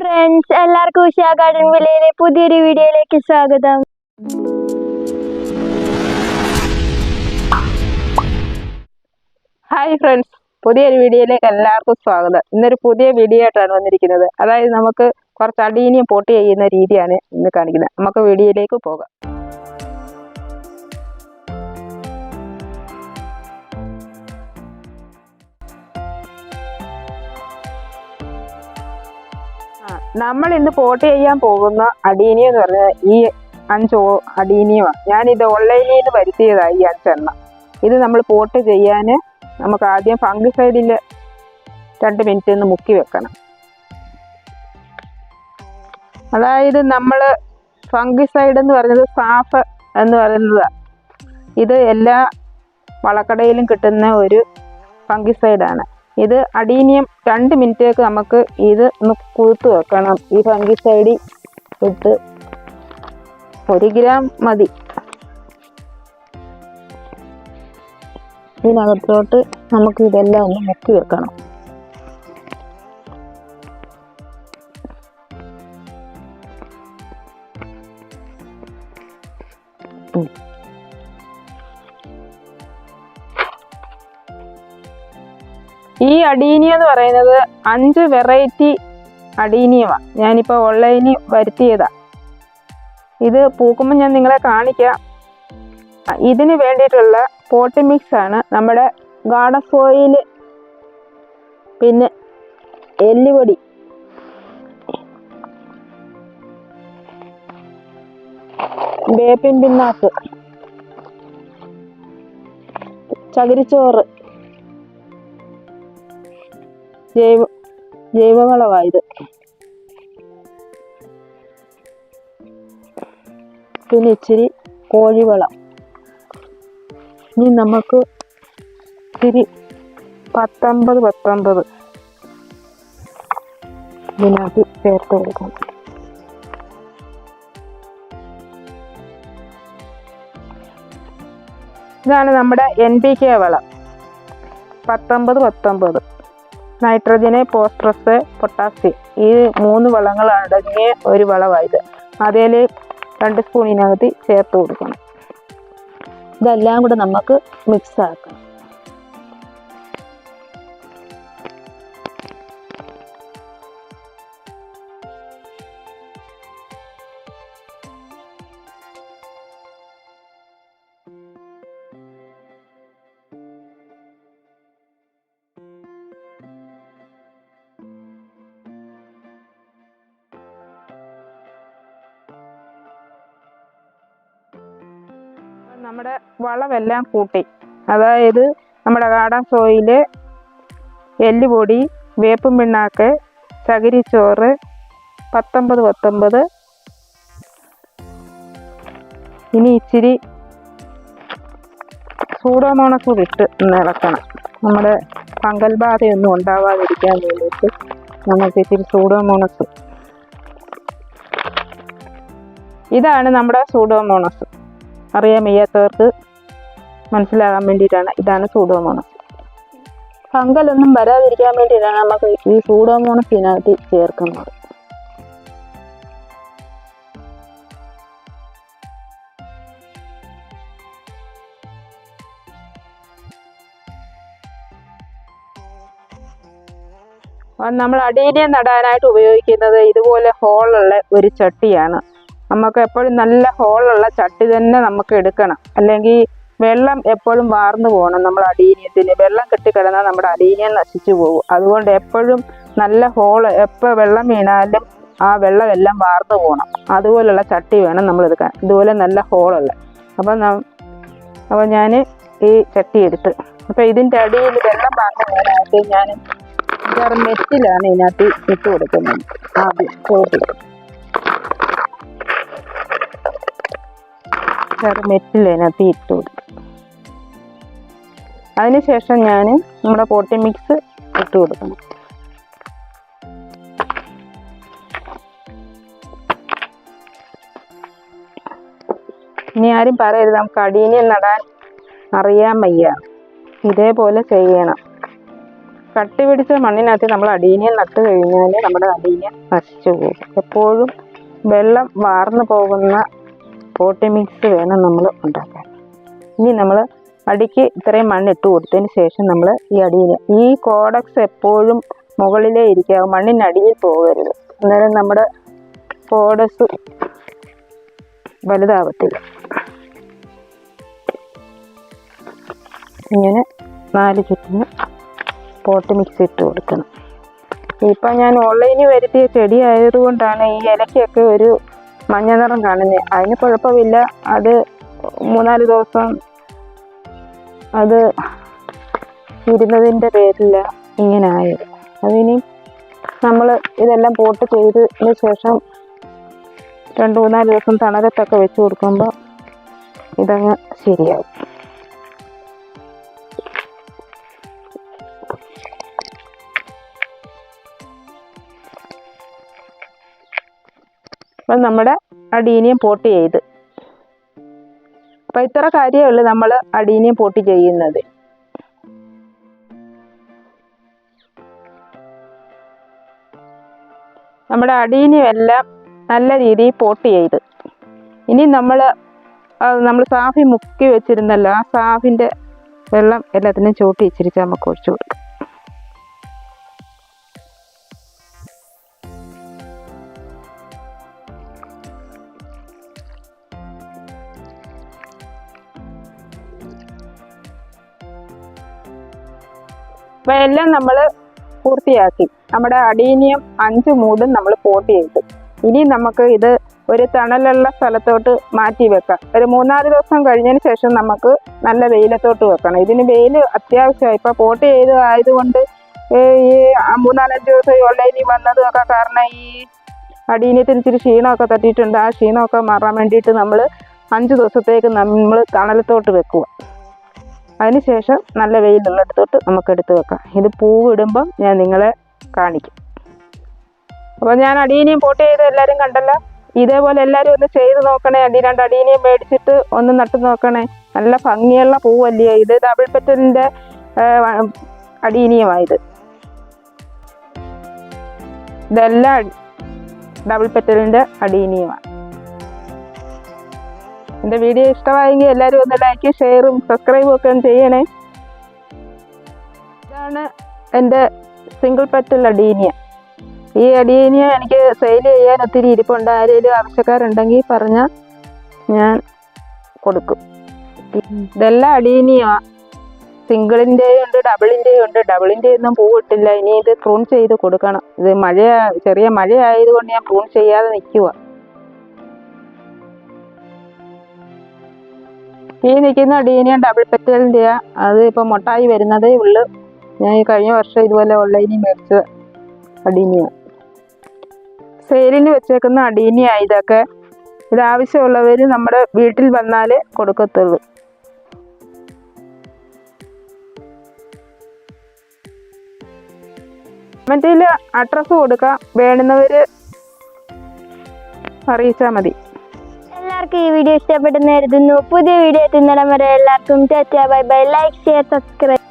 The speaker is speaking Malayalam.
ഫ്രണ്ട്സ് എല്ലാവർക്കും ഉഷാ ഗാർഡൻ വിലയിലെ പുതിയൊരു വീഡിയോയിലേക്ക് സ്വാഗതം. ഹായ് ഫ്രണ്ട്സ് പുതിയൊരു വീഡിയോയിലേക്ക് എല്ലാവർക്കും സ്വാഗതം. ഇന്നൊരു പുതിയ വീഡിയോ ആയിട്ടാണ് വന്നിരിക്കുന്നത്. അതായത് നമുക്ക് കുറച്ച് അടിയിനിയും പൊട്ടി ചെയ്യുന്ന രീതിയാണ് ഇന്ന് കാണിക്കുന്നത്. നമുക്ക് വീഡിയോയിലേക്ക് പോകാം. നമ്മൾ ഇന്ന് പോട്ട് ചെയ്യാൻ പോകുന്ന അടീനിയം എന്ന് പറഞ്ഞ ഈ അഞ്ച് ഞാൻ ഇത് ഓൺലൈനിൽ നിന്ന് വരുത്തിയതാണ് ഈ അഞ്ചെണ്ണം ഇത് നമ്മൾ പോട്ട് ചെയ്യാൻ നമുക്ക് ആദ്യം ഫംഗി സൈഡിൽ രണ്ട് മിനിറ്റ് ഒന്ന് മുക്കി വെക്കണം. അതായത് നമ്മൾ ഫംഗി സൈഡ് എന്ന് പറയുന്നത് സാഫ് എന്ന് പറയുന്നത് ഇത് എല്ലാ വളക്കടയിലും കിട്ടുന്ന ഒരു ഫംഗിസൈഡാണ് ഇത് അടീനിയം രണ്ട് മിനിറ്റേക്ക് നമുക്ക് ഇത് ഒന്ന് കൂത്ത് വെക്കണം. ഈ ഫംഗിസൈഡിൽ ഇട്ട് ഒരു ഗ്രാം മതി. ഇതിനകത്തോട്ട് നമുക്ക് ഇതെല്ലാം ഒന്ന് മുക്കി വെക്കണം. ഈ അടീനിയം എന്ന് പറയുന്നത് അഞ്ച് വെറൈറ്റി അടീനിയമാണ് ഞാനിപ്പോൾ ഓൺലൈനിൽ വരുത്തിയതാ. ഇത് പൂക്കുമ്പോൾ ഞാൻ നിങ്ങളെ കാണിക്കാം. ഇതിന് വേണ്ടിയിട്ടുള്ള പോട്ടി മിക്സ് ആണ് നമ്മുടെ ഗാർഡൻ സോയിൽ പിന്നെ എല്ലുപൊടി. വേപ്പിൻ പിന്നാക്ക് ചകിരിച്ചോറ്. ജൈവ ജൈവവളമായത്. പിന്നെ ഇച്ചിരി കോഴിവളം. ഇനി നമുക്ക് ഇത്തിരി പത്തൊമ്പത് പത്തൊമ്പത് ഇതിനകത്ത് ചേർത്ത് കൊടുക്കണം ഇതാണ് നമ്മുടെ എൻ പി കെ വളം. പത്തൊമ്പത് പത്തൊമ്പത്. Nitrogen phosphorus potassium. ഈ മൂന്ന് വളങ്ങൾ അടങ്ങിയ ഒരു വളമായത് അതിൽ രണ്ട് സ്പൂണിനകത്ത് ചേർത്ത് കൊടുക്കണം. ഇതെല്ലാം കൂടെ നമുക്ക് മിക്സ് ആക്കണം നമ്മുടെ വളമെല്ലാം കൂട്ടി. അതായത് നമ്മുടെ കാടൻ സോയിൽ എല്ലുപൊടി വേപ്പും പിണ്ണാക്ക് ചകിരിച്ചോറ് പത്തൊമ്പത് പത്തൊമ്പത്. ഇനി ഇച്ചിരി സൂഡോമോണസ് ഒന്ന് ഇളക്കണം. നമ്മുടെ ഫംഗൽ ബാധയൊന്നും ഉണ്ടാവാതിരിക്കാൻ വേണ്ടിയിട്ട് നമുക്ക് ഇച്ചിരി സൂഡോമോണസ്. ഇതാണ് നമ്മുടെ സൂഡോമോണസ്. അറിയാൻ വയ്യാത്തവർക്ക് മനസ്സിലാകാൻ വേണ്ടിയിട്ടാണ്. ഇതാണ് സൂഡോമോണസ് ഫംഗലൊന്നും വരാതിരിക്കാൻ വേണ്ടിയിട്ടാണ് നമുക്ക് ഈ സൂഡോമോണസ് ഇതിനകത്ത് ചേർക്കുന്നത്. നമ്മൾ അടീനിയം നടാനായിട്ട് ഉപയോഗിക്കുന്നത് ഇതുപോലെ ഹോളുള്ള ഒരു ചട്ടിയാണ്. നമുക്ക് എപ്പോഴും നല്ല ഹോളുള്ള ചട്ടി തന്നെ നമുക്ക് എടുക്കണം. അല്ലെങ്കിൽ വെള്ളം എപ്പോഴും വാർന്നു പോകണം നമ്മൾ അടീനിയത്തിന്. വെള്ളം കെട്ടിക്കിടന്നാൽ നമ്മുടെ അടീനിയം നശിച്ചു പോകും. അതുകൊണ്ട് എപ്പോഴും നല്ല ഹോൾ എപ്പോൾ വെള്ളം വീണാലും ആ വെള്ളം എല്ലാം വാർന്നു പോകണം അതുപോലുള്ള ചട്ടി വേണം നമ്മൾ എടുക്കാൻ. ഇതുപോലെ നല്ല ഹോളുള്ള അപ്പം അപ്പം അപ്പോൾ ഞാൻ ഈ ചട്ടി എടുത്ത്. അപ്പോൾ ഇതിന്റെ അടിയിൽ വെള്ളം വാർന്നു പോകാനായിട്ട് ഞാൻ വേറെ മെറ്റിലാണ് ഇതിനകത്ത് ഇട്ട് കൊടുക്കുന്നത്. ആദ്യം ചോട്ടി മെറ്റിൽ അതിനകത്ത് ഇട്ട് കൊടുക്കും അതിനുശേഷം ഞാൻ നമ്മുടെ പോട്ടി മിക്സ് ഇട്ട് കൊടുക്കണം. ഇനി ആരും പറയരുത് നമുക്ക് അടീനിയം നടാൻ അറിയാൻ വയ്യ. ഇതേപോലെ ചെയ്യണം. കട്ടി പിടിച്ച മണ്ണിനകത്ത് നമ്മൾ അടീനിയം നട്ട് കഴിഞ്ഞാൽ നമ്മുടെ അടീനിയം നശിച്ചു പോകും. എപ്പോഴും വെള്ളം വാർന്നു പോകുന്ന പോട്ടി മിക്സ് വേണം നമ്മൾ ഉണ്ടാക്കാൻ. ഇനി നമ്മൾ അടിക്ക് ഇത്രയും മണ്ണ് ഇട്ട് കൊടുത്തതിന് ശേഷം നമ്മൾ ഈ അടിയിൽ ഈ കോഡക്സ് എപ്പോഴും മുകളിലേ ഇരിക്കാവും മണ്ണിനടിയിൽ പോകരുത്. അന്നേരം നമ്മുടെ കോഡക്സ് വലുതാവത്തില്ല. ഇങ്ങനെ നാല് ചുറ്റിന് പോട്ട് മിക്സ് ഇട്ട് കൊടുക്കണം. ഇപ്പം ഞാൻ ഓൺലൈനിൽ വരുത്തിയ ചെടി ആയതുകൊണ്ടാണ് ഈ ഇലയ്ക്കൊക്കെ ഒരു മഞ്ഞ നിറം കാണുന്നത് അതിന് കുഴപ്പമില്ല. അത് മൂന്നാൽ ദിവസം അത് ഇരുന്നതിന്റെ പേരില്ല ഇങ്ങനെ ആയത് അതിനി നമ്മൾ ഇതെല്ലാം പോട്ട് ചെയ്തതിന് ശേഷം രണ്ട് മൂന്നാൽ ദിവസം തണലത്തൊക്കെ വെച്ച് കൊടുക്കുമ്പോൾ ഇതങ്ങ് ശരിയാവും. അപ്പം നമ്മുടെ അടീനിയം പോട്ട് ചെയ്ത്. അപ്പം ഇത്ര കാര്യമേ ഉള്ളൂ നമ്മൾ അടീനിയം പോട്ട് ചെയ്യുന്നത്. നമ്മുടെ അടീനിയം എല്ലാം നല്ല രീതിയിൽ പോട്ട് ചെയ്ത്. ഇനി നമ്മൾ നമ്മൾ സാഫി മുക്കി വെച്ചിരുന്നല്ലോ ആ സാഫിന്റെ വെള്ളം എല്ലാത്തിനും ചൂട്ടി ഇച്ചിരിച്ച് നമുക്ക് ഒഴിച്ചു കൊടുക്കാം. അപ്പൊ എല്ലാം നമ്മൾ പൂർത്തിയാക്കി. നമ്മുടെ അടീനിയം അഞ്ച് മൂടും നമ്മൾ പോട്ട് ചെയ്തു. ഇനി നമുക്ക് ഇത് ഒരു തണലുള്ള സ്ഥലത്തോട്ട് മാറ്റി വെക്കാം. ഒരു മൂന്നാൽ ദിവസം കഴിഞ്ഞതിന് ശേഷം നമുക്ക് നല്ല വെയിലത്തോട്ട് വെക്കണം. ഇതിന് വെയിൽ അത്യാവശ്യമായി. ഇപ്പൊ പോട്ട് ചെയ്ത് ആയതുകൊണ്ട് ഈ മൂന്നാലഞ്ച് ദിവസം ഓൺലൈനിൽ വന്നതും ഒക്കെ കാരണം ഈ അടീനിയത്തിൽ ഇച്ചിരി ക്ഷീണമൊക്കെ തട്ടിയിട്ടുണ്ട്. ആ ക്ഷീണമൊക്കെ മാറാൻ വേണ്ടിയിട്ട് നമ്മൾ അഞ്ച് ദിവസത്തേക്ക് നമ്മൾ തണലത്തോട്ട് വെക്കുക. അതിനുശേഷം നല്ല വെയിലുള്ളിടത്തോട്ട് നമുക്ക് എടുത്തു വെക്കാം. ഇത് പൂവ് ഇടുമ്പം ഞാൻ നിങ്ങളെ കാണിക്കും. അപ്പോൾ ഞാൻ അടീനിയും പോട്ട് ചെയ്ത് എല്ലാവരും കണ്ടല്ലോ? ഇതേപോലെ എല്ലാവരും ഒന്ന് ചെയ്ത് നോക്കണേ. അടി രണ്ട് അടീനിയും മേടിച്ചിട്ട് ഒന്ന് നട്ടു നോക്കണേ. നല്ല ഭംഗിയുള്ള പൂവല്ലേ? ഇത് ഡബിൾ പെറ്റലിന്റെ അടീനിയമായത്. ഇതെല്ലാം ഡബിൾ പെറ്റലിന്റെ അടീനിയമാണ്. എന്റെ വീഡിയോ ഇഷ്ടമായെങ്കിൽ എല്ലാവരും ഒന്ന് ലൈക്ക് ഷെയറും സബ്സ്ക്രൈബും ഒക്കെ ഒന്ന് ചെയ്യണേ. ഇതാണ് എന്റെ സിംഗിൾ പെറ്റൽ അഡീനിയ ഈ അഡീനിയ എനിക്ക് സെയിൽ ചെയ്യാൻ ഒത്തിരി ഇരിപ്പുണ്ട്. ആരെങ്കിലും ആവശ്യക്കാരുണ്ടെങ്കിൽ പറഞ്ഞാൽ ഞാൻ കൊടുക്കും. ഇതെല്ലാം അഡീനിയ സിംഗിളിന്റെയും ഉണ്ട് ഡബിളിന്റെയും ഉണ്ട്. ഡബിളിന്റെ ഒന്നും പൂവിട്ടില്ല ഇനി ഇത് പ്രൂൺ ചെയ്ത് കൊടുക്കണം. ഇത് മഴ ചെറിയ മഴ ആയതുകൊണ്ട് ഞാൻ പ്രൂൺ ചെയ്യാതെ നിൽക്കുക ഈ നിൽക്കുന്ന ഡീനിയ ഡബിൾ പെറ്റലിന്റെയാ അത് ഇപ്പോൾ മൊട്ടായി വരുന്നതേ ഉള്ളു. ഞാൻ ഈ കഴിഞ്ഞ വർഷം ഇതുപോലെ ഓൺലൈനിൽ മേടിച്ച അടീനിയ. സെയിലിൽ വെച്ചേക്കുന്ന അടീനിയ ഇതൊക്കെ. ഇത് ആവശ്യമുള്ളവർ നമ്മുടെ വീട്ടിൽ വന്നാലേ കൊടുക്കത്തുള്ളൂ. മറ്റേ അഡ്രസ്സ് കൊടുക്കാം. വേണ്ടുന്നവർ അറിയിച്ചാൽ മതി. എല്ലാവർക്കും ഈ വീഡിയോ ഇഷ്ടപ്പെട്ടെന്ന് കരുതുന്നു. പുതിയ വീഡിയോ എത്തുന്നിടം വരെ എല്ലാവർക്കും bye bye. Like share subscribe